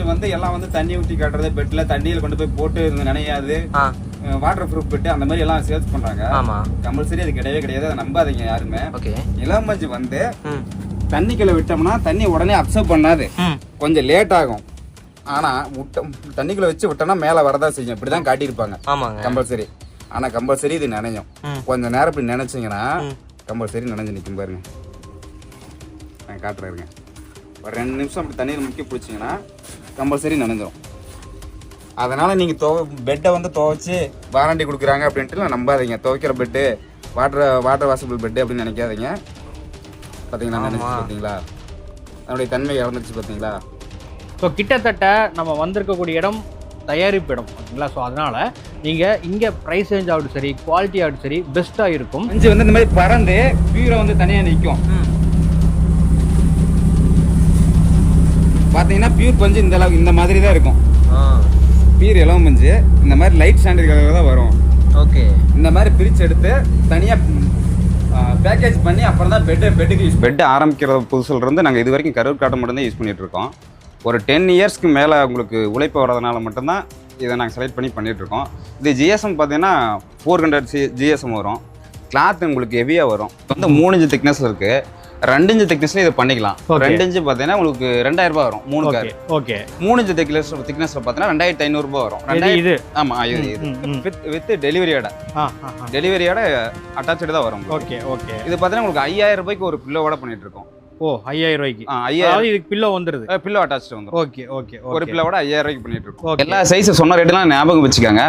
வந்து எல்லாம் வந்து தண்ணி ஊற்றி காட்டுறது பெட்ல தண்ணியில் கொண்டு போய் போட்டு நனையாது. வாட்டர் ப்ரூஃப் பெட்டு அந்த மாதிரி எல்லாம் சேல்ஸ் பண்றாங்க. ஆமா. கம்பல்சரி அது கிடையவே கிடையாது அதை நம்பாதீங்க யாருமே. ஓகே. இளமஞ்சு வந்து ம். தண்ணிக்குள்ள விட்டோம்னா தண்ணி உடனே அப்சர்வ் பண்ணாது. கொஞ்சம் லேட் ஆகும். ஆனா விட்ட தண்ணிக்குள்ள வச்சு விட்டோம்னா மேல வரதா செய்யும். இப்படிதான் காட்டியிருப்பாங்க. கம்பல்சரி ஆனா கம்பல்சரி இது நினையும். கொஞ்ச நேரம் இப்படி நினைச்சீங்கன்னா. கம்பல்சரி நினைஞ்சு நிற்கும் பாருங்க. நான் காட்டுறேங்க ஒரு ரெண்டு நிமிஷம் அப்படி தண்ணீர் முக்கி பிடிச்சிங்கன்னா கம்பல்சரி நனைஞ்சிரும் அதனால நீங்க துவ பெட்டை வந்து துவைச்சு வாரண்டி கொடுக்குறாங்க அப்படின்ட்டு நம்பாதீங்க. துவைக்கிற bed water water washable bed அப்படின்னு நினைக்காதீங்க. பார்த்தீங்களா நினைச்சு பார்த்தீங்களா அதனுடைய தன்மை இறந்துருச்சு பார்த்தீங்களா ஸோ கிட்டத்தட்ட நம்ம வந்திருக்கக்கூடிய இடம் தயாரிப்பு இடம் ஓகேங்களா ஸோ அதனால் நீங்கள் இங்கே ப்ரைஸ் ரேஞ்ச் ஆகட்டும் சரி குவாலிட்டி ஆகட்டும் சரி பெஸ்ட்டாக இருக்கும். மஞ்சு வந்து இந்த மாதிரி பறந்து பியூரை வந்து தனியாக நிற்கும் பார்த்தீங்கன்னா பியூர் பஞ்சு இந்த அளவு இந்த மாதிரி தான் இருக்கும் பியூர் இளவம் பஞ்சு. இந்த மாதிரி லைட் ஸ்டாண்டர்ட் கலர் தான் வரும். ஓகே. இந்த மாதிரி பிரித்து எடுத்து தனியாக பேக்கேஜ் பண்ணி அப்புறம் தான் பெட்டு பெட்டுக்கு யூஸ் பெட் ஆரம்பிக்கிற புதுசுல இருந்து நாங்கள் இது வரைக்கும் கரூர் காட்டன் மட்டும் தான் யூஸ் பண்ணிட்டு இருக்கோம். ஒரு டென் இயர்ஸ்க்கு மேலே உங்களுக்கு உழைப்பு வரதுனால மட்டும்தான் இதை நாங்கள் செலக்ட் பண்ணி பண்ணிட்டு இருக்கோம். இது ஜிஎஸ்எம் பார்த்தீங்கன்னா ஃபோர் ஹண்ட்ரட் சி ஜிஎஸ்எம் வரும். கிளாத் உங்களுக்கு ஹெவியாக வரும். வந்து மூணு இன்ச்சு திக்னஸ் இருக்குது ரெண்டு இன்ச்சு திக்னஸ்ல இதை பண்ணிக்கலாம். ரெண்டு இன்ச்சு பார்த்தீங்கன்னா உங்களுக்கு ரெண்டாயிரம் ரூபாய் வரும் மூணு கார் ஓகே மூணு இன்ச்சு திக்னஸ் திக்னஸ்ல பார்த்தீங்கன்னா ரெண்டாயிரத்தி ஐநூறுரூபா வரும். இது ரெண்டாயிரம் இது. வித் வித் டெலிவரியோட டெலிவரியோட அட்டாச்சு தான் வரும். ஓகே ஓகே இது பார்த்தீங்கன்னா உங்களுக்கு ஐயாயிரம் ரூபாய்க்கு ஒரு பில்லோட பண்ணிட்டு இருக்கோம். ஓ ஐயாயிரம் ரூபாய்க்கு. ஆ, ஐயாயிரம் இதுக்கு பில்லோ வந்துடுது பில்லோ அட்டாச்சு வந்துடும் ஓகே ஓகே ஒரு பில்லோட ஐயாயிரம் ரூபாய்க்கு பண்ணிட்டு இருக்கோம். எல்லா சைஸ் சொன்ன ரேட்டுலாம் ஞாபகம் வச்சுக்கோங்க.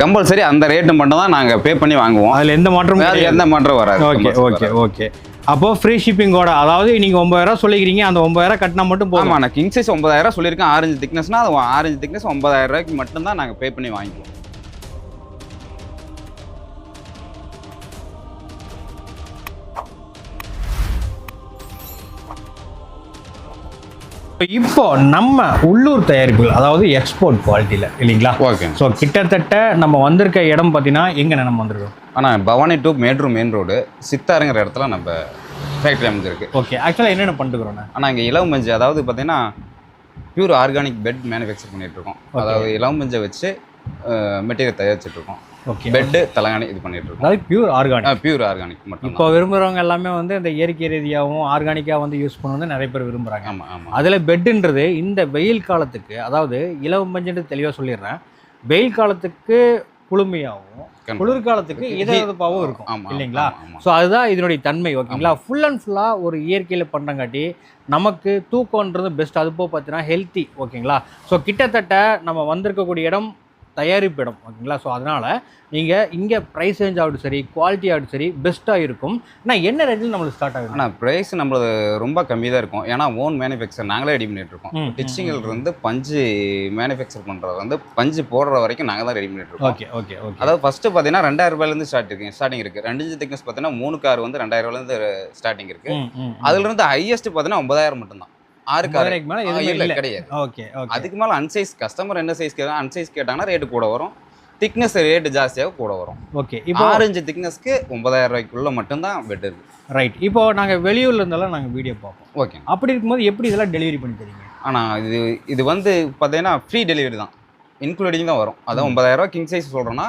கம்பல்சரி அந்த ரேட்டு மட்டும் தான் நாங்கள் பே பண்ணி வாங்குவோம். அதில் எந்த மாற்றமும் எந்த மாற்றம் வராது. Okay okay. ஓகே அப்போ ஃப்ரீ ஷிப்பிங்கோட அதாவது நீங்கள் ஒன்பதாயிரம் சொல்லிக்கிறீங்க அந்த ஒன்பதாயிரம் கட்டினா மட்டும் போதும். நான் கிங் சைஸ் ஒன்பதாயிரம் சொல்லியிருக்கேன் ஆரஞ்சு திக்னஸ்னா அது ஆரஞ்சு திக்னஸ் ஒன்பதாயிரம் ரூபாய்க்கு மட்டும் தான் நாங்கள் பே பண்ணி வாங்கிக்குவோம் இப்போ நம்ம உள்ளூர் தயாரிப்புகள் அதாவது எக்ஸ்போர்ட் குவாலிட்டியில் இல்லைங்களா? ஓகே. ஸோ கிட்டத்தட்ட நம்ம வந்திருக்க இடம் பார்த்தீங்கன்னா எங்கே நம்ம வந்திருக்கோம்? ஆனால் Bhavani to Mettur main road சித்தாருங்கிற இடத்துல நம்ம ஃபேக்ட்ரி அமைஞ்சிருக்கு. ஓகே ஆக்சுவலாக என்னென்ன பண்ணிட்டுக்கிறோண்ணே ஆனால் இங்கே இளவு மஞ்சள் அதாவது பார்த்தீங்கன்னா பியூர் ஆர்கானிக் பெட் மேனுஃபேக்சர் பண்ணிட்டு இருக்கோம். அதாவது இளவு மஞ்சள் வச்சு மெட்டீரியல் தயாரிச்சுட்டு இருக்கோம் ஓகே பெட்டு தலகாணி இது பண்ணிட்டு இருக்கோம் அதாவது பியூர் ஆர்கானிக் பியூர் ஆர்கானிக் மட்டும் இப்போ விரும்புகிறவங்க எல்லாமே வந்து இந்த இயற்கை ரீதியாகவும் ஆர்கானிக்காக வந்து யூஸ் பண்ண வந்து நிறைய பேர் விரும்புகிறாங்க ஆமா ஆமா. அதில் பெட்டுன்றது இந்த வெயில் காலத்துக்கு அதாவது இலவம் மஞ்சள் தெளிவாக சொல்லிடுறேன். வெயில் காலத்துக்கு குளுமையாகவும். குளிர்காலத்துக்கு இதப்பாகவும் இருக்கும் இல்லைங்களா. ஸோ அதுதான் இதனுடைய தன்மை ஓகேங்களா ஃபுல் அண்ட் ஃபுல்லாக ஒரு இயற்கையில் பண்ணுறங்காட்டி நமக்கு தூக்கம்ன்றது பெஸ்ட் அது போக பார்த்தீங்கன்னா ஹெல்த்தி ஓகேங்களா ஸோ கிட்டத்தட்ட நம்ம வந்திருக்கக்கூடிய இடம் தயாரிப்பு இடம் ஓகேங்களா? ஸோ அதனால் நீங்கள் இங்கே ப்ரைஸ் ரேஞ்ச் ஆகட்டும் சரி குவாலிட்டி ஆகட்டும் சரி பெஸ்ட்டாக இருக்கும். ஆனால் என்ன ரேஞ்சில் நம்மளுக்கு ஸ்டார்ட் ஆகுது? ஆனா பிரைஸ் நம்மளது ரொம்ப கம்மி தான் இருக்கும். ஏன்னா ஓன் மேனுஃபேக்சர் நாங்களே ரெடி பண்ணிட்டு இருக்கோம். டிச்சிங்கில் இருந்து பஞ்சு மேனுஃபேக்சர் பண்றது வந்து பஞ்சு போடுற வரைக்கும் நாங்க தான் ரெடி பண்ணிட்டு இருக்கோம். Okay okay okay. அதாவது ஃபர்ஸ்ட் பார்த்தீங்கன்னா ரெண்டாயிரம் ரூபாயிலேருந்து ஸ்டார்ட் இருக்கு ஸ்டார்டிங் இருக்கு. ரெண்டு இன்ச்சு திக்னஸ் பார்த்தீங்கன்னா மூணு கார் வந்து ரெண்டாயிரம் ரூபாயிலேருந்து ஸ்டார்டிங் இருக்கு. ம், ம், ம். அதுல இருந்து ஹையஸ்ட் பார்த்தீங்கன்னா ஒன்பதாயிரம் மட்டும்தான். ஆறு. ஒன்பதாயிரத்துக்கு மேல. கிடையாது. Okay okay. அதுக்கு மேல அன்சைஸ் கஸ்டமர் என்ன சைஸ் கேட்காங்க அன்சைஸ் கேட்டாங்கன்னா ரேட்டு கூட வரும். திக்னஸ் ரேட்டு ஜாஸ்தியாக கூட வரும். ஓகே இப்போ ஆரஞ்சு திக்னஸ்க்கு ஒன்பதாயிரம் ரூபாய்க்குள்ள மட்டும்தான் பெட் ரைட் இப்போ நாங்கள் வெளியூர்ல இருந்தாலும் நாங்கள் வீடியோ பார்ப்போம். ஓகே அப்படி இருக்கும்போது எப்படி இதெல்லாம் டெலிவரி பண்ணி தரீங்க? ஆனா இது இது வந்து பார்த்தீங்கன்னா ஃப்ரீ டெலிவரி தான். இன்க்ளூடிங் தான் வரும். அதான் ஒன்பதாயிரம் ரூபாய் கிங் சைஸ் சொல்றோம்னா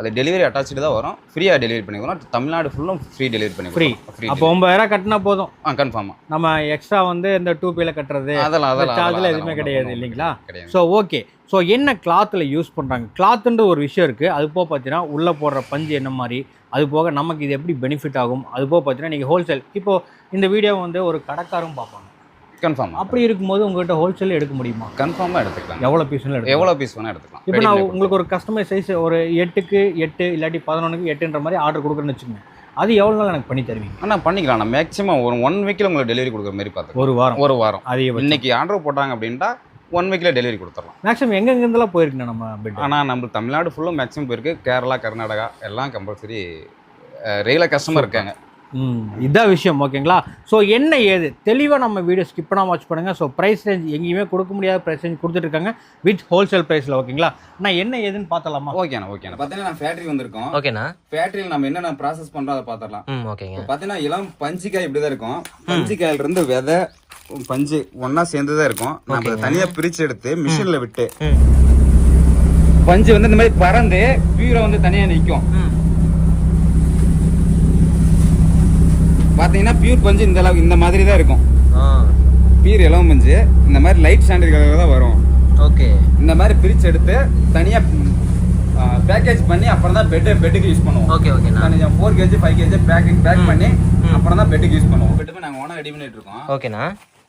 அது டெலிவரி அட்டாச்சு தான் வரும். ஃப்ரீயாக டெலிவரி பண்ணிக்கிறோம் தமிழ்நாடு ஃபுல்லும் ஃப்ரீ டெலிவரி பண்ணி Free. ஃப்ரீ அப்போ ஒன்பதாயிரம் கட்டினா போதும். ஆ கன்ஃபார்மா நம்ம எக்ஸ்ட்ரா வந்து இந்த டூ பேல கட்டுறது. அதெல்லாம் அதெல்லாம் சார்ஜில் எதுவுமே கிடையாது இல்லைங்களா? கிடையாது. ஸோ ஓகே ஸோ என்ன கிளாத்தில் யூஸ் பண்ணுறாங்க கிளாத்துன்ற ஒரு விஷயம் இருக்குது அது போக பார்த்தீங்கன்னா உள்ளே போடுற பஞ்சு என்ன மாதிரி? அது போக நமக்கு இது எப்படி பெனிஃபிட் ஆகும்? அது போக பார்த்தீங்கன்னா நீங்கள் ஹோல்சேல் இப்போ இந்த வீடியோ வந்து ஒரு கடைக்காரும் பார்ப்பாங்க. கன்ஃபார்ம் அப்படி இருக்கும்போது உங்கள்கிட்ட ஹோல்சேல் எடுக்க முடியுமா? கன்ஃபார்மாக எடுத்துக்கலாம். எவ்வளோ பீஸ்னு எடுக்க எவ்வளோ பீஸ் வேணால் எடுத்துக்கலாம். இப்போ நான் உங்களுக்கு ஒரு கஸ்டமைஸ் சைஸ் ஒரு எட்டுக்கு எட்டு இல்லாட்டி பதினொன்றுக்கு எட்டுன்ற மாதிரி ஆர்டர் கொடுக்குறேன்னு வச்சுக்கோங்க. அது எவ்வளோ நாள் எனக்கு பண்ணி தருவீங்க? ஆனா பண்ணிக்கலாம். நான் மேக்ஸிமம் ஒரு ஒன் வீக்கில் உங்களுக்கு டெலிவரி கொடுக்குற மாதிரி பார்த்துக்கலாம். ஒரு வாரம். ஒரு வாரம். அதிகபட்சம். இன்னைக்கு ஆர்டர் போட்டாங்க அப்படின்ட்டா ஒன் வீக்கில் டெலிவரி கொடுத்துடலாம். மேக்ஸிமம் எங்கெங்கெந்தெல்லாம் போயிருக்குண்ணா நம்ம ஆனால் நம்ம தமிழ்நாடு ஃபுல்லும் மேக்ஸிமம் போயிருக்கு. கேரளா கர்நாடகா எல்லாம் கம்பல்சரி ரெகுலர் கஸ்டமர் இருக்காங்க. ம். இதான் விஷயம் ஓகேங்களா? ஸோ என்ன ஏது? தெளிவாக நம்ம வீடியோ ஸ்கிப் பண்ணாமல் வாட்ச் பண்ணுங்கள் ஸோ ப்ரைஸ் ரேஞ்ச் எங்கேயுமே கொடுக்க முடியாத ப்ரைஸ் ரேஞ்ச் கொடுத்துட்ருக்காங்க வித் ஹோல்சேல் ப்ரைஸில் ஓகேங்களா? நான் என்ன ஏதுன்னு பார்த்தலாமா ஓகேண்ணா ஓகேண்ணா பார்த்தீங்கன்னா நான் ஃபேக்ட்ரி வந்திருக்கோம். ஓகேண்ணா ஃபேக்ட்ரியில் நம்ம என்னென்ன ப்ராசஸ் பண்ணுறோம் அதை பார்த்துடலாம் ம் ஓகேங்க. பார்த்தீங்கன்னா இளம் பஞ்சிக்காய் இப்படி தான் இருக்கும். பஞ்சிக்காயில இருந்து விதை பஞ்சு ஒண்ணா சேர்ந்து தான் இருக்கும். நம்ம தனியா பிரிச்சு எடுத்து மிஷின்ல விட்டு. பஞ்சு வந்து இந்த மாதிரி பறந்து பியூரை வந்து தனியா நிக்கும். ம் பாத்தீங்கன்னா பியூர் பஞ்சு இந்த அளவு இந்த மாதிரி தான் இருக்கும் பியூர் இளம் பஞ்சு. இந்த மாதிரி லைட் ஸ்டாண்டர்ட் கலர் தான் வரும். ஓகே. இந்த மாதிரி பிரிச்சு எடுத்து தனியா பேக்கேஜ் பண்ணி அப்புறம் தான் பெட் பெட்டுக்கு யூஸ் பண்ணுவோம். ஓகே ஓகேண்ணா தனியா four KG five KG packing bag. பண்ணி. அப்புறம் தான் பெட்டுக்கு யூஸ் பண்ணுவோம். பெட்டுமே நாங்கள் ஓனாக ரெடி பண்ணிட்டு இருக்கோம். ஓகேண்ணா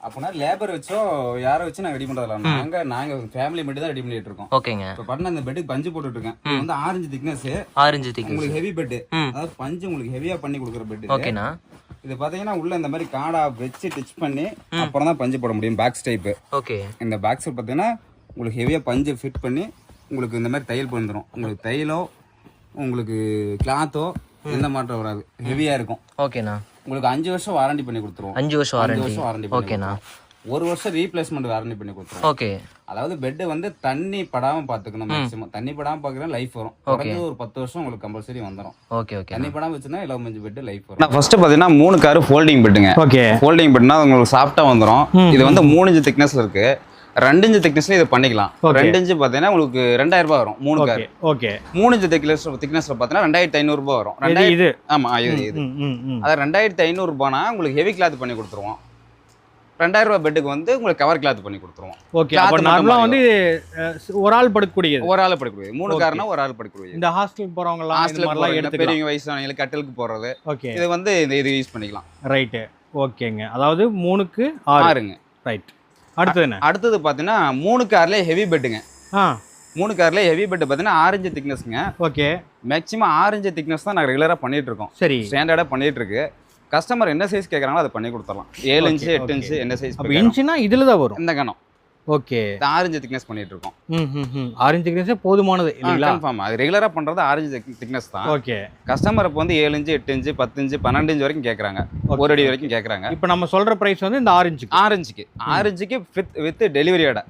அப்போனா லேபர் வச்சோ யாரை வச்சு நாங்கள் ரெடி பண்ணுறதில்ல நாங்க நாங்க ஃபேமிலி மட்டும் தான் ரெடி பண்ணிட்டு இருக்கோம். ஓகேங்க. இப்போ பண்ண அந்த பெட்டுக்கு பஞ்சு போட்டுட்டு இருக்கேன். வந்து ஆரஞ்சு திக்னஸ் ஆரஞ்சு திக்கு உங்களுக்கு ஹெவி பெட் ம். அதாவது பஞ்சு உங்களுக்கு ஹெவியா பண்ணி கொடுக்குற பெட் ஓகேண்ணா இது பாத்தீங்கன்னா உள்ள இந்த மாதிரி காடா வச்சு டிச் பண்ணி அப்புறம் தான் பஞ்சு போட முடியும் பேக்ஸ் டைப் ஓகே. இந்த பேக்ஸ் பார்த்தீங்கன்னா உங்களுக்கு ஹெவியாக பஞ்சு ஃபிட் பண்ணி உங்களுக்கு இந்த மாதிரி தையல் வந்துடும் உங்களுக்கு தையலோ உங்களுக்கு கிளாத்தோ எந்த மாற்றம் வராது. ஹெவியாக இருக்கும். ஓகேண்ணா. உங்களுக்கு அஞ்சு வருஷம் வாரண்டி பண்ணி கொடுத்துருவோம். அஞ்சு வருஷம் வாரண்டி வருஷம் வாரண்டி ஓகேண்ணா. ஒரு வருஷம் ரீப்ளேஸ்மெண்ட் வாரண்டி பண்ணி கொடுத்துருவோம். ஓகே. அதாவது பெட் வந்து தண்ணி படாம பாத்துக்கணும் மேக்ஸிமம் தண்ணி படாம பாக்குறேன் லைஃப் வரும். குறைஞ்சது ஒரு பத்து வருஷம் உங்களுக்கு கம்பல்சரி வந்துடும் ஓகே ஓகே. தண்ணி படாம வச்சுன்னா இலவ மஞ்சு பெட் லைஃப் வரும். நான் ஃபர்ஸ்ட் பாத்தீங்கன்னா மூணு கார் ஃபோல்டிங் பெட்டுங்க ஓகே. ஃபோல்டிங் பெட்னா உங்களுக்கு சாஃப்டா வந்துடும் இது வந்து மூணு இன்ச்சு திக்னஸ்ல இருக்கு. ரெண்டு இன்ச்சு திக்னஸ்ல இது பண்ணிக்கலாம். ரெண்டு இன்ச்சு பார்த்தீங்கன்னா உங்களுக்கு ரெண்டாயிரம் ரூபாய் வரும் மூணு கார் ஓகே ஓகே. மூணு இன்ச்சு திக்னஸ் திக்னஸ்ல பார்த்தீங்கன்னா ரெண்டாயிரத்தி ஐநூறு ரூபாய் வரும். இது ரெண்டாயிரம் இது ஆமா இது இது. அதான் ரெண்டாயிரத்தி ஐநூறு ரூபாய்னா உங்களுக்கு ஹெவி கிளாத் பண்ணி கொடுத்துருவோம். ரெண்டாயிரம் ரூபாய் பெட்டுக்கு வந்து உங்களுக்கு கவர் கிளாத் பண்ணி கொடுத்துருவோம். ஓகே அப்போ நார்மலாக. வந்து ஒரு ஆள் படுக்கக்கூடியது. ஒரு ஆள் படிக்கக்கூடிய மூணு. கார்னா ஒரு ஆள் படிக்கக்கூடிய இந்த ஹாஸ்டல் ஹாஸ்டலுக்கு மாதிரிலாம் போறவங்க, எடுத்துக்கலாம். பெரியவங்க வயசானவங்களுக்கு கட்டலுக்கு போறது. ஓகே இது வந்து இந்த இது யூஸ் பண்ணிக்கலாம். ரைட்டு ஓகேங்க அதாவது மூணுக்கு ஆறு. ஆறுங்க. ரைட் அடுத்தது என்ன? அடுத்தது பார்த்தீங்கன்னா மூணு கார்லேயே ஹெவி பெட்டுங்க ஆ. மூணு கார்லேயே ஹெவி பெட் பார்த்தீங்கன்னா ஆரஞ்சு திக்னஸ்ங்க ஓகே மேக்ஸிமம் ஆரஞ்சு திக்னஸ் தான் நாங்கள் ரெகுலராக பண்ணிட்டு இருக்கோம். சரி. ஸ்டாண்டர்டாக பண்ணிட்டு இருக்கு. கஸ்டமர் என்ன சைஸ் கேட்குறாங்களோ அதை பண்ணி கொடுத்துடலாம். ஏழு இன்ச்சு எட்டு. இன்ச்சு என்ன சைஸ் அப்போ இன்ச்சுனா இதில் தான் வரும். இந்த கணம். ஓகே ஆரஞ்சு திக்னஸ் பண்ணிட்டு இருக்கோம். ஆரஞ்சு கிரீன்ஸே போதுமானது இல்லைங்களா? கன்ஃபார்ம் அது ரெகுலராக பண்ணுறது ஆரஞ்சு திக்னஸ் தான். ஓகே கஸ்டமர் இப்போ வந்து ஏழு இன்ச்சு எட்டு இன்ச்சு பத்து இன்ச்சு பன்னெண்டு இன்ச்சு வரைக்கும் கேட்குறாங்க ஒரு அடி வரைக்கும் கேட்குறாங்க இப்போ நம்ம சொல்ற பிரைஸ் வந்து இந்த ஆரஞ்சுக்கு ஆரஞ்சுக்கு ஆரஞ்சுக்கு வித் வித் டெலிவரியோட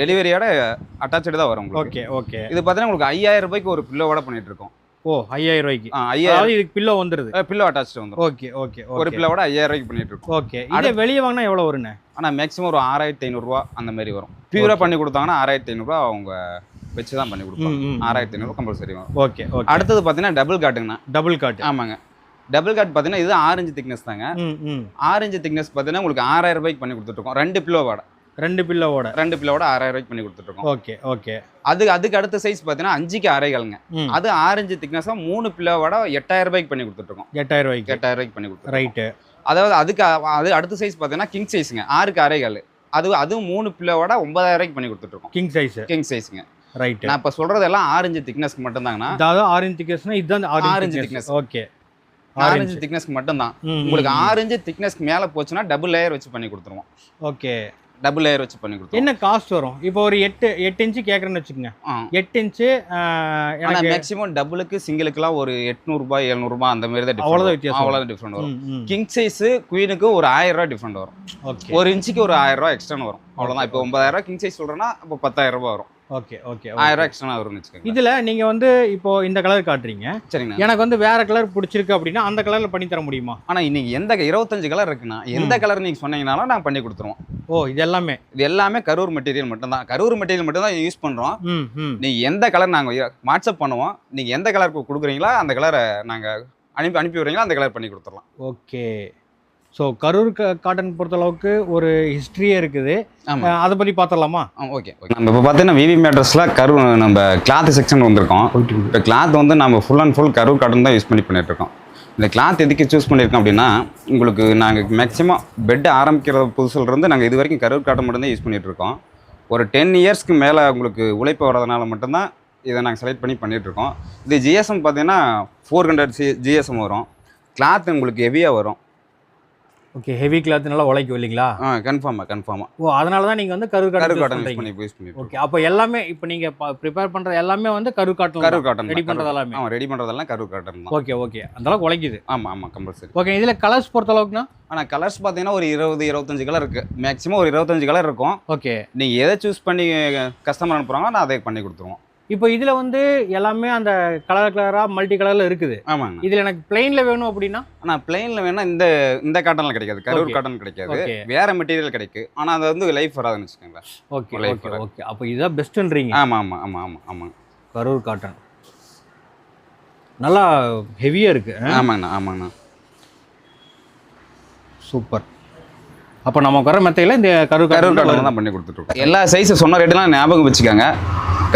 டெலிவரியோட அட்டாச்சு தான் வரும் ஓகே ஓகே இது பார்த்தீங்கன்னா உங்களுக்கு ஐயாயிரம் ரூபாய்க்கு ஒரு பில்லோட பண்ணிட்டு இருக்கோம். ஓ ஐயாயிரம் ரூபாய்க்கு. ஆ, ஐயாயிரம். இதுக்கு பில்லோ வந்துருது. பில்லோ அட்டாச்சு வந்துடும் ஓகே ஓகே ஒரு பில்லோட ஐயாயிரம் ரூபாய்க்கு பண்ணிட்டு இருக்கோம் ஓகே. இதே வெளியே வாங்கினா எவ்வளோ வருண்ணே ஆனால் மேக்ஸிமம் ஒரு ஆறாயிரத்தி ஐநூறுரூவா அந்த மாதிரி வரும். பியூராக பண்ணி கொடுத்தாங்கன்னா ஆறாயிரத்தி ஐநூறுரூவா அவங்க வச்சு தான் பண்ணி கொடுப்பாங்க. ம், ம். ஆறாயிரத்தி ஐநூறுரூவா கம்பல்சரி வரும். Okay okay. அடுத்தது பார்த்தீங்கன்னா டபுள் காட்டுங்கண்ணா டபுள் காட் ஆமாங்க. டபுள் காட் பார்த்தீங்கன்னா இது ஆரஞ்சு திக்னஸ் தாங்க. ஆரஞ்சு திக்னஸ் பார்த்தீங்கன்னா உங்களுக்கு ஆறாயிரம் ரூபாய்க்கு பண்ணி கொடுத்துட்ருக்கோம் ரெண்டு பில்லோவோட ரெண்டு பில்லோவோட? ரெண்டு பில்லோட ஆறாயிரம் ரூபாய்க்கு பண்ணி கொடுத்துட்ருக்கோம். Okay okay. அது அதுக்கு அடுத்த சைஸ் பார்த்தீங்கன்னா அஞ்சுக்கு அரைகளுங்க. அது ஆரஞ்சு திக்னஸாக மூணு பில்லோவோட எட்டாயிரம் ரூபாய்க்கு பண்ணி கொடுத்துட்ருக்கோம். எட்டாயிரம் ரூபாய்க்கு. எட்டாயிரம் ரூபாய்க்கு பண்ணி கொடுத்துருக்கோம் ரைட்டு அதாவது அதுக்கு அது அடுத்த சைஸ் பார்த்தீங்கன்னா கிங் சைஸுங்க ஆறுக்கு அரைகள். அது அதுவும் மூணு பில்லோட ஒன்பதாயிரம் ரூபாய்க்கு பண்ணி கொடுத்துட்ருக்கோம். கிங் சைஸ் கிங் சைஸுங்க ரைட்டு நான் இப்போ சொல்றதெல்லாம் ஆரஞ்சு திக்னஸ்க்கு மட்டும்தாங்கண்ணா. அதாவது ஆரஞ்சு திக்னஸ்னா இதுதான் ஆரஞ்சு. திக்னஸ் ஓகே ஆரஞ்சு திக்னஸ்க்கு மட்டும்தான். உங்களுக்கு. ஆரஞ்சு திக்னஸ்க்கு மேலே போச்சுன்னா டபுள் லேயர் வச்சு பண்ணி கொடுத்துருவோம். ஓகே டபுள் லேயர் வச்சு பண்ணி கொடுத்துருவோம். என்ன காஸ்ட் வரும்? இப்போ ஒரு எட்டு எட்டு இன்ச்சு கேட்குறேன்னு வச்சுக்கோங்க. எட்டு இன்ச்சு ஆனா எனக்கு மேக்ஸிமம் டபுளுக்கு சிங்கிளுக்குலாம் ஒரு எட்நூறுபா எழுநூறுபா அந்த மாதிரி தான் different வித்தியாசம் வரும். அவ்வளவுதான் டிஃப்ரெண்ட் வரும். கிங் சைஸ் குயினுக்கு ஒரு ஆயிரம் ரூபாய் டிஃப்ரெண்ட் வரும். ஓகே. ஒரு இன்ச்சுக்கு ஒரு ஆயிரம் ரூபாய் எக்ஸ்ட்ரா வரும். அவ்வளவுதான். இப்போ ஒன்பதாயிரம் ரூபாய் கிங் சைஸ் சொல்றேன்னா அப்போ பத்தாயிரம் ரூபாய் வரும். ஓகே ஓகே ஆயிரம் எக்ஸ்ட்ரா வச்சுக்கோங்க. இதுல நீங்க வந்து இப்போ இந்த கலர் காட்டுறீங்க. சரிங்கண்ணா எனக்கு வந்து வேற கலர் பிடிச்சிருக்கு அப்படின்னா அந்த கலர்ல பண்ணி தர முடியுமா? ஆனா இன்னைக்கு எந்த இருபத்தஞ்சு கலர் இருக்குண்ணா எந்த கலர் நீங்க சொன்னீங்கனாலும் நாங்க பண்ணி கொடுத்துருவோம். ஓ இது எல்லாமே இது எல்லாமே கரூர் மெட்டீரியல் மட்டும்தான். கரூர் மெட்டீரியல் மட்டும் தான் யூஸ் பண்றோம். ம் ம். நீங்க எந்த கலர் நாங்க வாட்ஸ்அப் பண்ணுவோம். நீங்க எந்த கலர் கொடுக்குறீங்களோ அந்த கலரை நாங்க அனுப்பி அனுப்பி விடுறீங்களோ அந்த கலர் பண்ணி கொடுத்துடலாம். ஓகே. ஸோ கரூர் காட்டன் பொறுத்தளவுக்கு ஒரு ஹிஸ்ட்ரியே இருக்குது. அதை பற்றி பார்த்துடலாமா ஓகே ஓகே. நம்ம இப்போ பார்த்தீங்கன்னா விவி மேட்ரஸில் கரு நம்ம கிளாத் செக்ஷன் வந்திருக்கோம். இப்போ கிளாத் வந்து நம்ம full and full Karur cotton தான் யூஸ் பண்ணி பண்ணிட்டு இருக்கோம். இந்த கிளாத் எதுக்கு சூஸ் பண்ணியிருக்கோம் அப்படின்னா உங்களுக்கு நாங்கள் மேக்ஸிமம் பெட் ஆரம்பிக்கிற புதுசுலேருந்து நாங்கள் இது வரைக்கும் கரூர் காட்டன் மட்டும்தான் யூஸ் பண்ணிட்டு இருக்கோம். ஒரு டென் இயர்ஸ்க்கு மேலே உங்களுக்கு உழைப்பு வரதுனால மட்டும்தான் இதை நாங்கள் செலக்ட் பண்ணி பண்ணிகிட்ருக்கோம் இது ஜிஎஸ்எம் பார்த்தீங்கன்னா ஃபோர் ஹண்ட்ரட் சி ஜிஎஸ்எம் வரும். கிளாத் உங்களுக்கு ஹெவியாக வரும். ஓகே ஹெவி கிளாத் நல்லா உழைக்கும் இல்லைங்களா? ஆ கன்ஃபார்மாக கன்ஃபார்மாக ஓ அதனால தான் நீங்கள் வந்து கரூர் காட்டன் யூஸ் பண்ணி யூஸ் பண்ணிட்டு ஓகே அப்போ எல்லாமே இப்போ நீங்கள் ப்ரிப்பேர் பண்ணுறது எல்லாமே வந்து Karur cotton Karur cotton ready பண்ணுறது எல்லாமே. ஆமாம் ரெடி பண்ணுறதெல்லாம் கரூர் காட்டன் ஓகே ஓகே அந்த அளவுக்கு உழைக்குது. ஆமாம் ஆமாம் கம்பல்சரி ஓகே இதில் கலர்ஸ் பொறுத்த அளவுக்குனா ஆனால் கலர்ஸ் பார்த்தீங்கன்னா ஒரு இருபது இருபத்தஞ்சு கலர் இருக்குது மேக்ஸிமம் ஒரு இருபத்தஞ்சு கலர் இருக்கும். ஓகே நீங்கள் எதை சூஸ் பண்ணி கஸ்டமர் அனுப்புகிறாங்களோ நான் அதை பண்ணி கொடுத்துருவோம். இப்போ இதில் வந்து எல்லாமே அந்த கலர் கலராக மல்டி கலரில் இருக்குது. ஆமாங்கண்ணா இதில் எனக்கு பிளெயினில் வேணும் அப்படின்னா? ஆனால் பிளெயினில் வேணா இந்த இந்த காட்டன்ல கிடைக்காது. கரூர். காட்டன் கிடைக்காது. வேற மெட்டீரியல் கிடைக்கும் ஆனால் அது வந்து லைஃப் வராதுன்னு வச்சுக்கோங்களேன். ஓகே Life ஓகே அப்போ இதுதான் பெஸ்ட்டுன்றீங்க ஆமாம் ஆமாம் ஆமாம் ஆமாம் ஆமாம் கரூர் காட்டன் நல்லா ஹெவியாக இருக்கு ஆமாங்கண்ணா ஆமாங்கண்ணா சூப்பர் அப்போ நம்ம வர மெத்தையில் இந்த கரூர் கரூர் காட்டன் காட்டன் தான் பண்ணி கொடுத்துட்ருக்கோம் எல்லா சைஸ் சொன்ன ரேட்டுலாம் ஞாபகம் வச்சுக்கோங்க.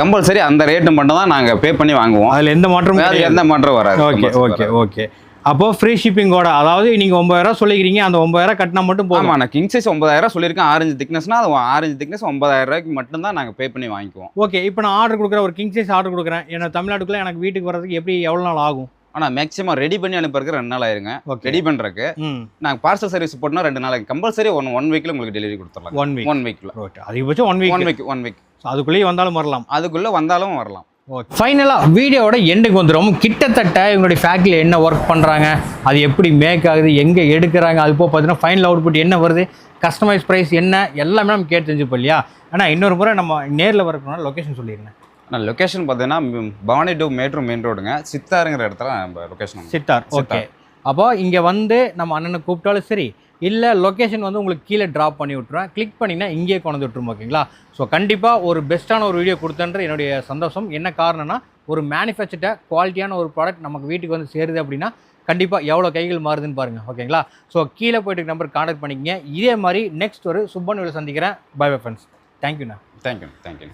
கம்பல்சரி அந்த ரேட்டு மட்டும் தான் நாங்கள் பே பண்ணி வாங்குவோம். அதில் எந்த மாற்றமும் கிடையாது. எந்த மாற்றம் வராது. Okay okay. ஓகே அப்போ ஃப்ரீ ஷிப்பிங்கோட அதாவது நீங்கள் ஒம்பதாயிரம் சொல்லிக்கிறீங்க அந்த ஒம்பதாயிரம் கட்டினா மட்டும் போதும். நான் கிங் சைஸ் ஒன்பதாயிரம் சொல்லியிருக்கேன் ஆரஞ்சு திக்னஸ்னா அது ஆரஞ்சு திக்னஸ் ஒன்பதாயிரம் ரூபாய்க்கு மட்டும் தான் நாங்கள் பே பண்ணி வாங்கிக்குவோம். ஓகே இப்போ நான் ஆர்டர் கொடுக்குறேன் ஒரு கிங் சைஸ் ஆர்டர் கொடுக்குறேன். என்ன தமிழ்நாட்டுக்குள்ளே எனக்கு வீட்டுக்கு வர்றதுக்கு எப்படி எவ்வளோ நாள் ஆகும்? ஆனால் மேக்ஸிமம் ரெடி பண்ணி அனுப்புறதுக்கு ரெண்டு நாள் ஆயிருங்க. ஓகே ரெடி பண்ணுறதுக்கு ம். நாங்கள் பார்சல் சர்வீஸ் போட்டோம்னா ரெண்டு நாளைக்கு கம்பல்சரி ஒன் ஒன் வீக்கில் உங்களுக்கு டெலிவரி கொடுத்துடலாம். ஒன் வீக் ஒன் வீக்கில் ஓகே அதிகபட்சம் one one week week one week அதுக்குள்ளேயே வந்தாலும் வரலாம். அதுக்குள்ளே வந்தாலும் வரலாம். ஓகே ஃபைனலாக வீடியோவோட எண்டுக்கு வந்துடும் கிட்டத்தட்ட இவங்களுடைய ஃபேக்ட்ரியில் என்ன ஒர்க் பண்ணுறாங்க அது எப்படி மேக் ஆகுது எங்கே எடுக்கிறாங்க அது போக பார்த்தீங்கன்னா ஃபைனல் அவுட்புட் என்ன வருது கஸ்டமைஸ் ப்ரைஸ் என்ன எல்லாமே நம்ம கேட்டு தெரிஞ்சுப்போம் இல்லையா? ஆனால் இன்னொரு முறை நம்ம நேரில் வரணும்னா லொக்கேஷன் சொல்லிடுங்க. நான் லொக்கேஷன் பார்த்தீங்கன்னா பவானி டு மேட்ரோ மெயின் ரோடுங்க சித்தாருங்கிற இடத்துல நம்ம லொக்கேஷன் சித்தார் ஓகே அப்போ இங்கே வந்து நம்ம அண்ணனை கூப்பிட்டாலும் சரி இல்லை லொக்கேஷன் வந்து உங்களுக்கு கீழே ட்ராப் பண்ணி விட்ருவேன் கிளிக் பண்ணிங்கன்னா இங்கேயே கொண்டு வந்து விட்ருவோம் ஓகேங்களா ஸோ கண்டிப்பாக ஒரு பெஸ்ட்டான ஒரு வீடியோ கொடுத்தன்ற என்னுடைய சந்தோஷம். என்ன காரணம்னா ஒரு மேனுஃபேக்சர்ட குவாலிட்டியான ஒரு ப்ராடக்ட் நமக்கு வீட்டுக்கு வந்து சேருது அப்படின்னா கண்டிப்பாக எவ்வளோ கைகள் மாறுதுன்னு பாருங்கள் ஓகேங்களா ஸோ கீழே போயிட்டு நம்பர் கான்டாக்ட் பண்ணிக்கங்க. இதே மாதிரி நெக்ஸ்ட் ஒரு சுப்பன் வீடியோ சந்திக்கிறேன். பை பை ஃப்ரெண்ட்ஸ் தேங்க்யூண்ணா தேங்க்யூ தேங்க்யூ